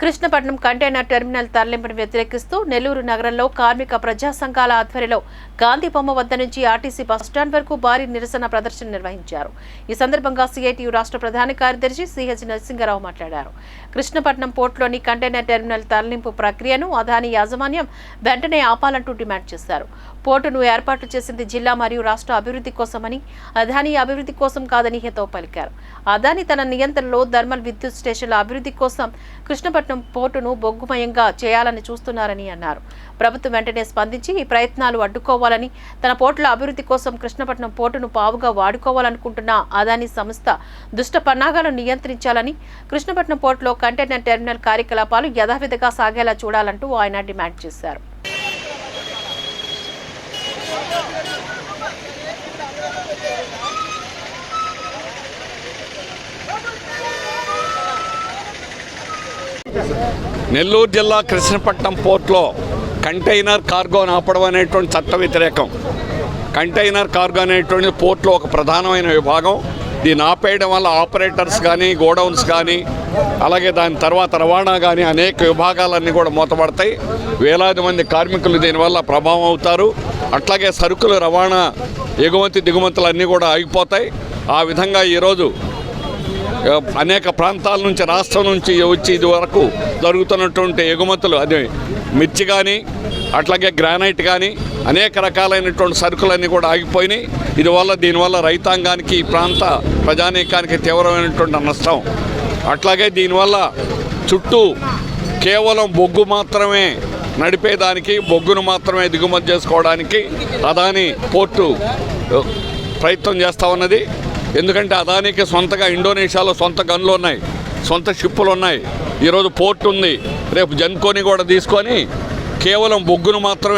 Krishnapatnam container terminal తరలింపును వ్యతిరేకిస్తూ నెల్లూరు నగరంలో కార్మిక ప్రజా సంఘాల ఆధ్వర్యంలో గాంధీ బొమ్మ వద్ద నుంచి ఆర్టీసీ బస్టాండ్ వరకు భారీ నిరసన ప్రదర్శన నిర్వహించారు. ఈ సందర్భంగా సిఐటియు రాష్ట్ర ప్రధాన కార్యదర్శి సిహెచ్ నరసింహరావు మాట్లాడారు. కృష్ణపట్నం పోర్టులోని కంటైనర్ టెర్మినల్ తరలింపు ప్రక్రియను అదాని యాజమాన్యం వెంటనే ఆపాలంటూ డిమాండ్ చేశారు. పోర్టును ఏర్పాటు చేసింది జిల్లా మరియు రాష్ట్ర అభివృద్ధి కోసమని అదాని అభివృద్ధి కోసం కాదని హితవు పలికారు. అదాని తన నియంత్రణలో థర్మల్ విద్యుత్ స్టేషన్ల అభివృద్ధి కోసం కృష్ణపట్నం పోర్టును బొగ్గుమయంగా చేయాలని చూస్తున్నారని అన్నారు. ప్రభుత్వం వెంటనే స్పందించి ఈ ప్రయత్నాలు అడ్డుకోవాలని తన పోర్టుల అభివృద్ధి కోసం కృష్ణపట్నం పోర్టును పావుగా వాడుకోవాలనుకుంటున్న అదాని సంస్థ దుష్ట పన్నాగాలను నియంత్రించాలని కృష్ణపట్నం పోర్టులో కంటైనర్ టెర్మినల్ కార్యకలాపాలు యథావిధిగా సాగేలా చూడాలంటూ ఆయన డిమాండ్ చేశారు. నెల్లూరు జిల్లా కృష్ణపట్నం పోర్ట్లో కంటైనర్ కార్గో నాపడం అనేటువంటి చట్ట వ్యతిరేకం. కంటైనర్ కార్గో అనేటువంటి పోర్ట్లో ఒక ప్రధానమైన విభాగం. దీన్ని ఆపేయడం వల్ల ఆపరేటర్స్ కానీ గోడౌన్స్ కానీ అలాగే దాని తర్వాత రవాణా కానీ అనేక విభాగాలన్నీ కూడా మూతపడతాయి. వేలాది మంది కార్మికులు దీనివల్ల ప్రభావం అవుతారు. అట్లాగే సరుకుల రవాణా ఎగుమతి దిగుమతులు అన్నీ కూడా ఆగిపోతాయి. ఆ విధంగా ఈరోజు అనేక ప్రాంతాల నుంచి రాష్ట్రం నుంచి వచ్చి ఇది వరకు జరుగుతున్నటువంటి ఎగుమతులు అది మిర్చి కానీ అట్లాగే గ్రానైట్ కానీ అనేక రకాలైనటువంటి సరుకులన్నీ కూడా ఆగిపోయినాయి. ఇది వల్ల దీనివల్ల రైతాంగానికి ఈ ప్రాంత ప్రజానీకానికి తీవ్రమైనటువంటి నష్టం. అట్లాగే దీనివల్ల చుట్టూ కేవలం బొగ్గు మాత్రమే నడిపేదానికి బొగ్గును మాత్రమే దిగుమతి చేసుకోవడానికి అదాని పోర్టు ప్రయత్నం చేస్తూ ఉన్నది. ఎందుకంటే అదానికి సొంతగా ఇండోనేషియాలో సొంత గన్లు ఉన్నాయి సొంత షిప్పులు ఉన్నాయి. ఈరోజు పోర్ట్ ఉంది. రేపు జన్కోని కూడా తీసుకొని కేవలం బొగ్గును మాత్రమే